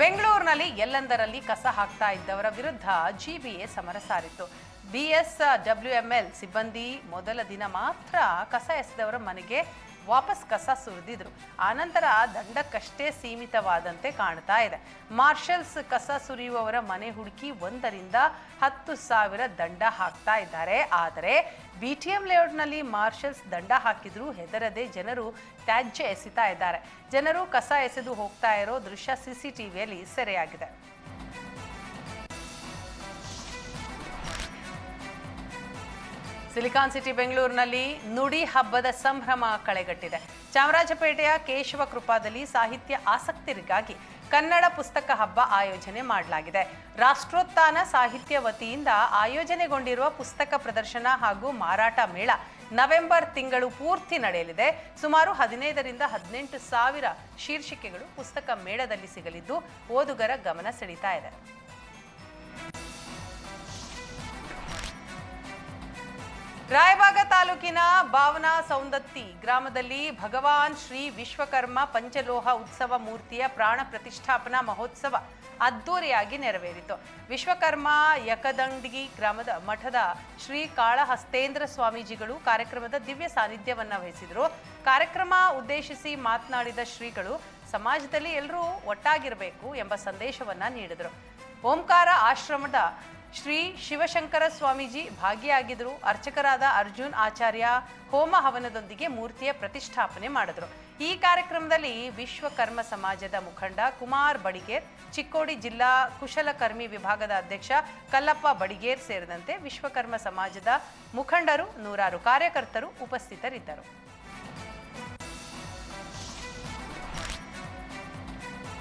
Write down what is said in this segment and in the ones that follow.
ಬೆಂಗಳೂರಿನಲ್ಲಿ ಎಲ್ಲೆಂದರಲ್ಲಿ ಕಸ ಹಾಕ್ತಾ ಇದ್ದವರ ವಿರುದ್ಧ ಜಿಬಿಎ ಸಮರ ಸಾರಿತ್ತು. ಬಿಎಸ್ ಡಬ್ಲ್ಯೂಎಂಎಲ್ ಸಿಬ್ಬಂದಿ ಮೊದಲ ದಿನ ಮಾತ್ರ ಕಸ ಎಸೆದವರ ಮನೆಗೆ ವಾಪಸ್ ಕಸ ಸುರಿದಿದ್ರು. ಆನಂತರ ದಂಡಕ್ಕಷ್ಟೇ ಸೀಮಿತವಾದಂತೆ ಕಾಣ್ತಾ ಇದೆ. ಮಾರ್ಷಲ್ಸ್ ಕಸ ಸುರಿಯುವವರ ಮನೆ ಹುಡುಕಿ ಒಂದರಿಂದ ಹತ್ತು ಸಾವಿರ ದಂಡ ಹಾಕ್ತಾ ಇದ್ದಾರೆ. ಆದರೆ ಬಿ ಟಿ ಎಂ ಲೇಔಟ್ನಲ್ಲಿ ಮಾರ್ಷಲ್ಸ್ ದಂಡ ಹಾಕಿದ್ರು ಹೆದರದೆ ಜನರು ತ್ಯಾಜ್ಯ ಎಸಿತಾ ಇದ್ದಾರೆ. ಜನರು ಕಸ ಎಸೆದು ಹೋಗ್ತಾ ಇರೋ ದೃಶ್ಯ ಸಿಸಿಟಿವಿಯಲ್ಲಿ ಸೆರೆಯಾಗಿದೆ. ಸಿಲಿಕಾನ್ ಸಿಟಿ ಬೆಂಗಳೂರಿನಲ್ಲಿ ನುಡಿ ಹಬ್ಬದ ಸಂಭ್ರಮ ಕಳೆಗಟ್ಟಿದೆ. ಚಾಮರಾಜಪೇಟೆಯ ಕೇಶವ ಕೃಪಾದಲ್ಲಿ ಸಾಹಿತ್ಯ ಆಸಕ್ತರಿಗಾಗಿ ಕನ್ನಡ ಪುಸ್ತಕ ಹಬ್ಬ ಆಯೋಜನೆ ಮಾಡಲಾಗಿದೆ. ರಾಷ್ಟ್ರೋತ್ಥಾನ ಸಾಹಿತ್ಯ ವತಿಯಿಂದ ಆಯೋಜನೆಗೊಂಡಿರುವ ಪುಸ್ತಕ ಪ್ರದರ್ಶನ ಹಾಗೂ ಮಾರಾಟ ಮೇಳ ನವೆಂಬರ್ ತಿಂಗಳು ಪೂರ್ತಿ ನಡೆಯಲಿದೆ. ಸುಮಾರು ಹದಿನೈದರಿಂದ ಹದಿನೆಂಟು ಸಾವಿರ ಶೀರ್ಷಿಕೆಗಳು ಪುಸ್ತಕ ಮೇಳದಲ್ಲಿ ಸಿಗಲಿದ್ದು, ಓದುಗರ ಗಮನ ಸೆಳೀತಾ ಇದೆ. ರಾಯಬಾಗ ತಾಲೂಕಿನ ಭಾವನಾ ಸೌಂದತ್ತಿ ಗ್ರಾಮದಲ್ಲಿ ಭಗವಾನ್ ಶ್ರೀ ವಿಶ್ವಕರ್ಮ ಪಂಚಲೋಹ ಉತ್ಸವ ಮೂರ್ತಿಯ ಪ್ರಾಣ ಪ್ರತಿಷ್ಠಾಪನಾ ಮಹೋತ್ಸವ ಅದ್ದೂರಿಯಾಗಿ ನೆರವೇರಿತು. ವಿಶ್ವಕರ್ಮ ಯಕದಂಡಿಗಿ ಗ್ರಾಮದ ಮಠದ ಶ್ರೀ ಕಾಳಹಸ್ತೇಂದ್ರ ಸ್ವಾಮೀಜಿಗಳು ಕಾರ್ಯಕ್ರಮದ ದಿವ್ಯ ಸಾನ್ನಿಧ್ಯವನ್ನು ವಹಿಸಿದರು. ಕಾರ್ಯಕ್ರಮ ಉದ್ದೇಶಿಸಿ ಮಾತನಾಡಿದ ಶ್ರೀಗಳು, ಸಮಾಜದಲ್ಲಿ ಎಲ್ಲರೂ ಒಟ್ಟಾಗಿರಬೇಕು ಎಂಬ ಸಂದೇಶವನ್ನು ನೀಡಿದರು. ಓಂಕಾರ ಆಶ್ರಮದ ಶ್ರೀ ಶಿವಶಂಕರ ಸ್ವಾಮೀಜಿ ಭಾಗಿಯಾಗಿದ್ದರು ಅರ್ಚಕರಾದ ಅರ್ಜುನ್ ಆಚಾರ್ಯ ಹೋಮ ಹವನದೊಂದಿಗೆ ಮೂರ್ತಿಯ ಪ್ರತಿಷ್ಠಾಪನೆ ಮಾಡಿದರು. ಈ ಕಾರ್ಯಕ್ರಮದಲ್ಲಿ ವಿಶ್ವಕರ್ಮ ಸಮಾಜದ ಮುಖಂಡ ಕುಮಾರ್ ಬಡಿಗೇರ್, ಚಿಕ್ಕೋಡಿ ಜಿಲ್ಲಾ ಕುಶಲಕರ್ಮಿ ವಿಭಾಗದ ಅಧ್ಯಕ್ಷ ಕಲ್ಲಪ್ಪ ಬಡಿಗೇರ್ ಸೇರಿದಂತೆ ವಿಶ್ವಕರ್ಮ ಸಮಾಜದ ಮುಖಂಡರು ನೂರಾರು ಕಾರ್ಯಕರ್ತರು ಉಪಸ್ಥಿತರಿದ್ದರು.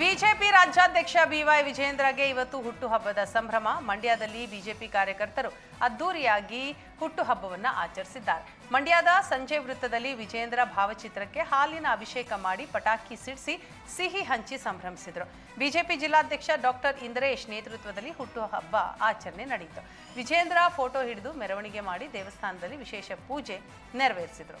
ಬಿಜೆಪಿ ರಾಜ್ಯಾಧ್ಯಕ್ಷ ಬಿವೈ ವಿಜೇಂದ್ರಗೆ ಇವತ್ತು ಹುಟ್ಟುಹಬ್ಬದ ಸಂಭ್ರಮ. ಮಂಡ್ಯದಲ್ಲಿ ಬಿಜೆಪಿ ಕಾರ್ಯಕರ್ತರು ಅದ್ದೂರಿಯಾಗಿ ಹುಟ್ಟುಹಬ್ಬವನ್ನು ಆಚರಿಸಿದ್ದಾರೆ. ಮಂಡ್ಯದ ಸಂಜೆ ವೃತ್ತದಲ್ಲಿ ವಿಜೇಂದ್ರ ಭಾವಚಿತ್ರಕ್ಕೆ ಹಾಲಿನ ಅಭಿಷೇಕ ಮಾಡಿ ಪಟಾಕಿ ಸಿಡಿಸಿ ಸಿಹಿ ಹಂಚಿ ಸಂಭ್ರಮಿಸಿದರು. ಬಿಜೆಪಿ ಜಿಲ್ಲಾಧ್ಯಕ್ಷ ಡಾಕ್ಟರ್ ಇಂದ್ರೇಶ್ ನೇತೃತ್ವದಲ್ಲಿ ಹುಟ್ಟುಹಬ್ಬ ಆಚರಣೆ ನಡೆಯಿತು. ವಿಜೇಂದ್ರ ಫೋಟೋ ಹಿಡಿದು ಮೆರವಣಿಗೆ ಮಾಡಿ ದೇವಸ್ಥಾನದಲ್ಲಿ ವಿಶೇಷ ಪೂಜೆ ನೆರವೇರಿಸಿದರು.